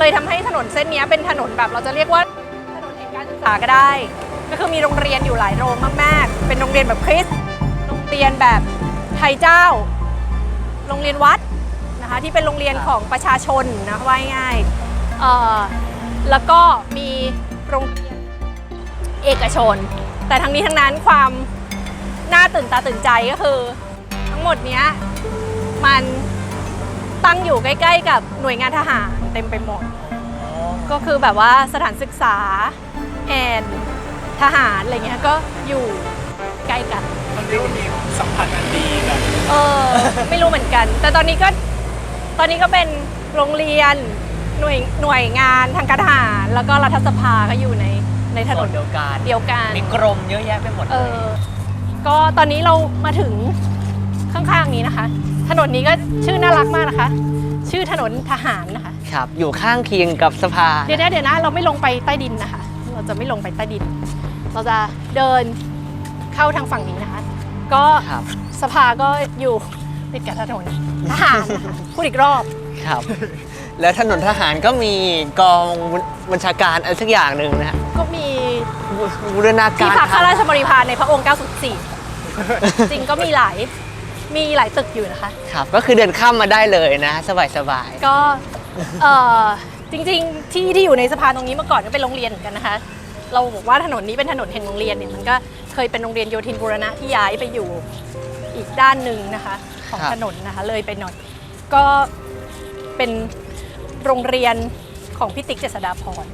เลยทำให้ถนนเส้นนี้เป็นถนนแบบเราจะเรียกว่าถนนแห่งการศึกษาก็ได้ ก็คือมีโรงเรียนอยู่หลายโรงมากๆ เป็นโรงเรียนแบบคริสต์โรงเรียนแบบไทยเจ้า โรงเรียนวัดนะคะที่เป็นโรงเรียนของประชาชนนะว่าง่ายๆแล้วก็มีโรงเรียนเอกชน แต่ทั้งนี้ทั้งนั้นความน่าตื่นตาตื่นใจก็คือ ทั้งหมดเนี้ยมัน ตั้งอยู่ใกล้ ๆ กับหน่วยงานทหารเต็มไปหมด ก็คือแบบว่าสถานศึกษาแอนทหารอะไรเงี้ยก็อยู่ใกล้กันมันเรียกว่ามีสัมพันธ์อันดีกันเออไม่รู้เหมือนกัน แต่ตอนนี้ก็ตอนนี้ก็เป็นโรงเรียนหน่วยหน่วยงานทางการทหารแล้วก็รัฐสภาก็อยู่ในในถนส่วนนเดียวกันเดียวกันมีกรมเยอะแยะไปหมดเอเลยอก็ตอนนี้เรามาถึงข้างๆนี้นะคะ ถนนนี้ก็ชื่อน่ารักมากนะคะ ชื่อถนนทหารนะคะ ครับ อยู่ข้างเคียงกับสภาเดี๋ยวนะเดี๋ยวนะเราไม่ลงไปใต้ดินนะคะ เราจะไม่ลงไปใต้ดิน เราจะเดินเข้าทางฝั่งนี้นะคะ ก็ครับสภาก็อยู่ติดกับถนนทหารนะคะพูดอีกรอบ ครับ แล้วถนนทหารก็มีกองบัญชาการอะไรสักอย่างหนึ่งนะฮะก็มีบูรณาการที่พักข้าราชทงบริพารในพระองค์904จริงก็มีหลาย มีหลายตึกอยู่นะคะ ครับ ก็คือเดินข้ามมาได้เลยนะ สบายสบายก็เอ่อจริงๆ ที่ที่อยู่ในสะพานตรงนี้เมื่อก่อนก็เป็นโรงเรียนเหมือนกันนะคะ เราบอกว่าถนนนี้เป็นถนนแห่งโรงเรียนเนี่ยมันก็เคยเป็นโรงเรียนโยธินบูรณะที่ย้ายไปอยู่อีกด้านหนึ่งนะคะของถนนนะคะเลยไปหน่อย ก็เป็นโรงเรียนของพี่ติ๊กเจษฎาพร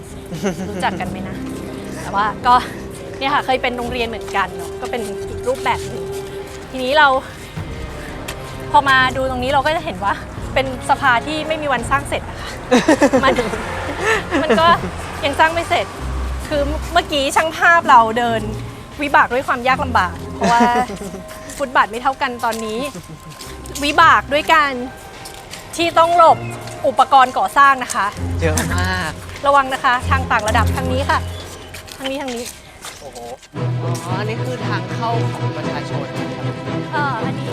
รู้จักกันไหมนะ แต่ว่าก็เนี่ยค่ะเคยเป็นโรงเรียนเหมือนกันเนาะก็เป็นอีกรูปแบบหนึ่งทีนี้เรา พอมาดูตรงนี้เราก็จะเห็นว่าเป็นสภาที่ไม่มีวันสร้างเสร็จนะคะมันมันก็ยังสร้างไม่เสร็จ คือเมื่อกี้ช่างภาพเราเดินวิบากด้วยความยากลำบาก เพราะว่าฟุตบาทไม่เท่ากันตอนนี้ วิบากด้วยการที่ต้องหลบอุปกรณ์ก่อสร้างนะคะ เยอะมาก ระวังนะคะ ทางต่างระดับทางนี้ค่ะ ทางนี้ทางนี้โอ้โห อ๋อ อันนี้คือทางเข้าของประชาชน เอออันนี้